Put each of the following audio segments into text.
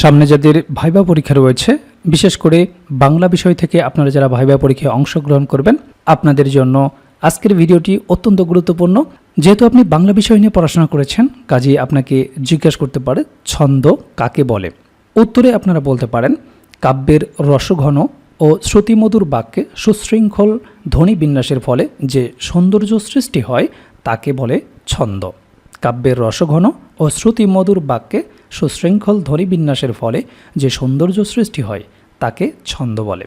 সামনে যাদের ভাইবা পরীক্ষা রয়েছে, বিশেষ করে বাংলা বিষয় থেকে আপনারা যারা ভাইবা পরীক্ষায় অংশগ্রহণ করবেন, আপনাদের জন্য আজকের ভিডিওটি অত্যন্ত গুরুত্বপূর্ণ। যেহেতু আপনি বাংলা বিষয় নিয়ে পড়াশোনা করেছেন, কাজেই আপনাকে জিজ্ঞাসা করতে পারে ছন্দ কাকে বলে। উত্তরে আপনারা বলতে পারেন, কাব্যের রসঘন ও শ্রুতিমধুর বাক্যে সুশৃঙ্খল ধ্বনি বিন্যাসের ফলে যে সৌন্দর্য সৃষ্টি হয়, তাকে বলে ছন্দ। কাব্যের রসঘন ও শ্রুতিমধুর বাক্যে সুশৃঙ্খল বিন্যাসের ফলে যে সৌন্দর্য সৃষ্টি হয়, তাকে ছন্দ বলে।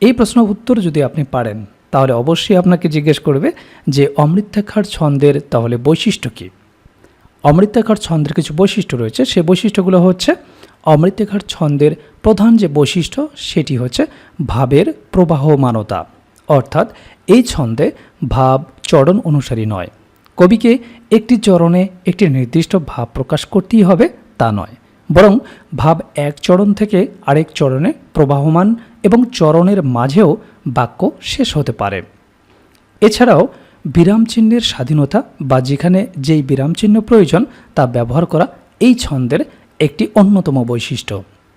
এই প্রশ্ন উত্তর যদি আপনি পারেন, তাহলে অবশ্যই আপনাকে জিজ্ঞেস করবে যে অমৃতাক্ষার ছন্দের তাহলে বৈশিষ্ট্য কী? অমৃতাকার ছন্দের কিছু বৈশিষ্ট্য রয়েছে, সে বৈশিষ্ট্যগুলো হচ্ছে অমৃতাকার ছন্দের প্রধান যে বৈশিষ্ট্য, সেটি হচ্ছে ভাবের প্রবাহমানতা। অর্থাৎ এই ছন্দে ভাব চরণ অনুসারী নয়। কবিকে একটি চরণে একটি নির্দিষ্ট ভাব প্রকাশ করতেই হবে তা নয়, বরং ভাব এক চরণ থেকে আরেক চরণে প্রবাহমান এবং চরণের মাঝেও বাক্য শেষ হতে পারে। এছাড়াও বিরাম চিহ্নের স্বাধীনতা বা যেখানে যেই বিরাম চিহ্ন প্রয়োজন তা ব্যবহার করা এই ছন্দের একটি অন্যতম বৈশিষ্ট্য।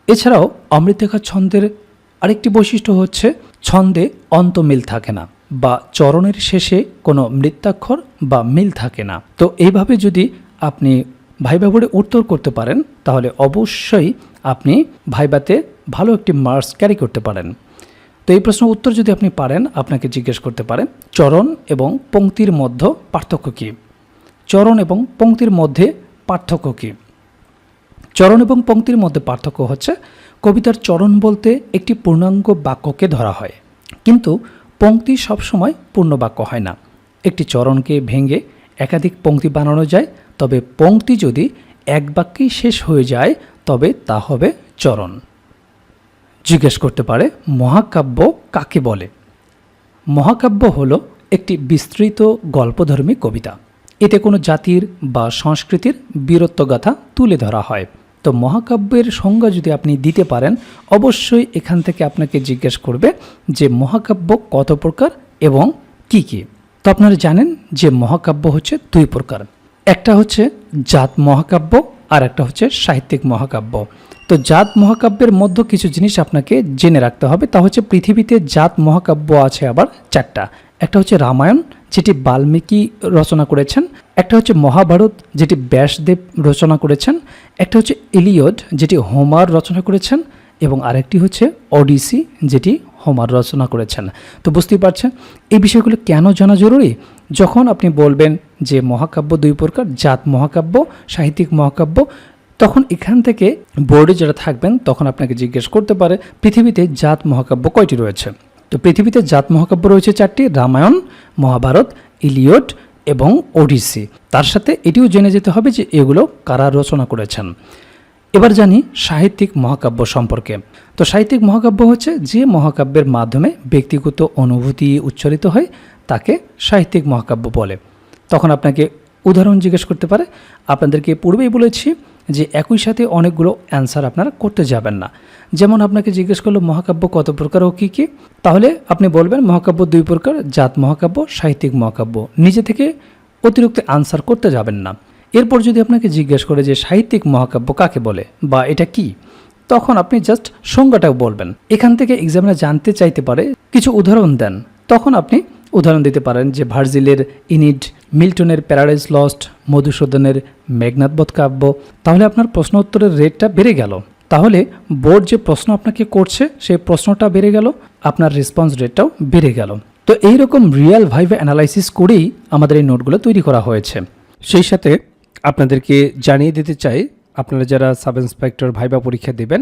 এছাড়াও অমৃতেখা ছন্দের আরেকটি বৈশিষ্ট্য হচ্ছে ছন্দে অন্তমিল থাকে না বা চরণের শেষে কোনো মৃত্যাক্ষর বা মিল থাকে না। তো এইভাবে যদি আপনি ভাইবা বোর্ডে উত্তর করতে পারেন, তাহলে অবশ্যই আপনি ভাইবাতে ভালো একটি মার্কস ক্যারি করতে পারেন। তো এই প্রশ্ন উত্তর যদি আপনি পারেন, আপনাকে জিজ্ঞেস করতে পারেন চরণ এবং পঙ্ক্তির মধ্যে পার্থক্য কী? চরণ এবং পঙ্ক্তির মধ্যে পার্থক্য কী? চরণ এবং পঙ্ক্তির মধ্যে পার্থক্য হচ্ছে, কবিতার চরণ বলতে একটি পূর্ণাঙ্গ বাক্যকে ধরা হয়। কিন্তু পঙ্ক্তি সবসময় পূর্ণ বাক্য হয় না। একটি চরণকে ভেঙে একাধিক পঙ্ক্তি বানানো যায় তবে পংক্তি যদি এক বাক্যেই শেষ হয়ে যায়, তবে তা হবে চরণ। জিজ্ঞেস করতে পারে, মহাকাব্য কাকে বলে? মহাকাব্য হল একটি বিস্তৃত গল্পধর্মী কবিতা। এতে কোনো জাতির বা সংস্কৃতির বীরত্বগাথা তুলে ধরা হয়। তো মহাকাব্যের সংজ্ঞা যদি আপনি দিতে পারেন, অবশ্যই এখান থেকে আপনাকে জিজ্ঞেস করবে যে মহাকাব্য কত প্রকার এবং কি কি। তো আপনারা জানেন যে মহাকাব্য হচ্ছে দুই প্রকার। একটা হচ্ছে জাত মহাকাব্য আর একটা হচ্ছে সাহিত্যিক মহাকাব্য। তো জাত মহাকাব্যের মধ্যে কিছু জিনিস আপনাকে জেনে রাখতে হবে, তা হচ্ছে পৃথিবীতে জাত মহাকাব্য আছে আবার চারটা। একটা হচ্ছে রামায়ণ, যেটি বাল্মীকি রচনা করেছেন। একটা হচ্ছে মহাভারত, যেটি ব্যাসদেব রচনা করেছেন। একটা হচ্ছে ইলিয়ড, যেটি হোমার রচনা করেছেন। এবং আরেকটি হচ্ছে অডিসি যেটি হোমার রচনা করেছেন। তো বুঝতেই পারছেন, এই বিষয়গুলো কেন জানা জরুরি? যখন আপনি বলবেন যে মহাকাব্য দুই প্রকার, জাত মহাকাব্য, সাহিত্যিক মহাকাব্য, তখন এখান থেকে বোর্ডে যারা থাকবেন, তখন আপনাকে জিজ্ঞেস করতে পারে, পৃথিবীতে জাত মহাকাব্য কয়টি রয়েছে? তো পৃথিবীতে জাত মহাকাব্য রয়েছে চারটি, রামায়ণ, মহাভারত, ইলিয়ট এবং ওডিসি তার সাথে এটিও জেনে যেতে হবে যে এগুলো কারা রচনা করেছেন। এবার জানি সাহিত্যিক মহাকাব্য সম্পর্কে। তো সাহিত্যিক মহাকাব্য হচ্ছে যে মহাকাব্যের মাধ্যমে ব্যক্তিগত অনুভূতি উচ্চারিত হয়, তাকে সাহিত্যিক মহাকাব্য বলে। তখন আপনাকে উদাহরণ জিজ্ঞেস করতে পারে। আপনাদেরকে পূর্বেই বলেছি যে একই সাথে অনেকগুলো অ্যান্সার আপনারা করতে যাবেন না। যেমন আপনাকে জিজ্ঞেস করল, মহাকাব্য কত প্রকার ও কী কী? তাহলে আপনি বলবেন, মহাকাব্য দুই প্রকার, জাত মহাকাব্য, সাহিত্যিক মহাকাব্য। নিজে থেকে অতিরিক্ত আনসার করতে যাবেন না। এরপর যদি আপনাকে জিজ্ঞেস করে যে সাহিত্যিক মহাকাব্য কাকে বলে বা এটা কি, তখন আপনি জাস্ট সংজ্ঞাটাও বলবেন। এখান থেকে এক্সামিনার জানতে চাইতে পারে, কিছু উদাহরণ দেন। তখন আপনি উদাহরণ দিতে পারেন যে ভার্জিলের ইনিড, মিল্টনের প্যারাডাইজ লস্ট, মধুসূদনের মেঘনাথবোধ কাব্য। তাহলে আপনার প্রশ্ন উত্তরের রেটটা বেড়ে গেল। তাহলে বোর্ড যে প্রশ্ন আপনাকে করছে সেই প্রশ্নটা বেড়ে গেল, আপনার রেসপন্স রেটটাও বেড়ে গেল। তো এইরকম রিয়েল ভাইভে অ্যানালাইসিস করেই আমাদের এই নোটগুলো তৈরি করা হয়েছে। সেই সাথে আপনাদেরকে জানিয়ে দিতে চাই আপনারা যারা সাব ইন্সপেক্টর ভাইবা পরীক্ষা দেবেন